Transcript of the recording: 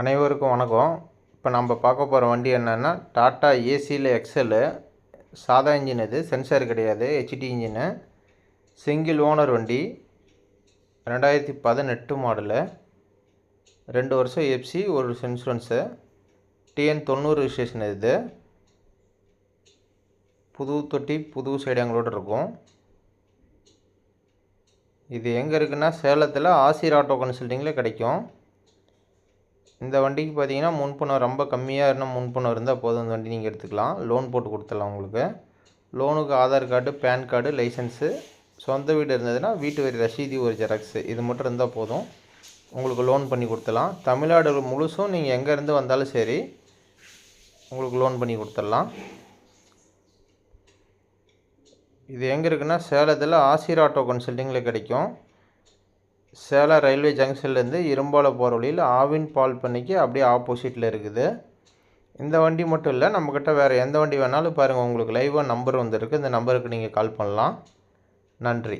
அனைவருக்கும் வணக்கம். இப்போ நம்ம பார்க்க போகிற வண்டி என்னென்னா டாட்டா ஏசியில் எக்ஸலு சாதா இன்ஜின் இது சென்சார் கிடையாது ஹெச்டி இன்ஜினு. சிங்கிள் ஓனர் வண்டி ரெண்டாயிரத்தி பதினெட்டு மாடலு. ரெண்டு வருஷம் எஃப்சி ஒரு வருஷம் இன்சூரன்ஸு டிஎன் தொண்ணூறு ரிஜிஸ்ட்ரேஷன் இது. புது தொட்டி புது சைடு இருக்கும். இது எங்கே இருக்குன்னா சேலத்தில் ஆசிர் ஆட்டோ கன்சல்ட்டிங்கில் கிடைக்கும். இந்த வண்டிக்கு பார்த்தீங்கன்னா முன்பணம் ரொம்ப கம்மியாக இருந்தால் முன்பணம் இருந்தால் போதும் இந்த வண்டி நீங்கள் எடுத்துக்கலாம். லோன் போட்டு கொடுத்துடலாம் உங்களுக்கு. லோனுக்கு Aadhaar card PAN card licence. சொந்த வீடு இருந்ததுன்னா வீட்டு வரி ரசீதி ஒரு ஜெராக்ஸு இது மட்டும் இருந்தால் போதும். உங்களுக்கு லோன் பண்ணி கொடுத்துடலாம். தமிழ்நாடு முழுசும் நீங்கள் எங்கேருந்து வந்தாலும் சரி உங்களுக்கு லோன் பண்ணி கொடுத்துடலாம். இது எங்கே இருக்குன்னா சேலத்தில் ஆசிர் ஆட்டோ கன்சல்ட்டிங்கில் கிடைக்கும். சேலம் ரயில்வே ஜங்ஷன்லேருந்து இரும்பால போகிற வழியில் ஆவின் பால் பண்ணிக்கு அப்படியே ஆப்போசிட்டில் இருக்குது. இந்த வண்டி மட்டும் இல்லை நம்மக்கிட்ட வேறு எந்த வண்டி வேணாலும் பாருங்கள் உங்களுக்கு லைவாக நம்பர் வந்திருக்கு. இந்த நம்பருக்கு நீங்கள் கால் பண்ணலாம். நன்றி.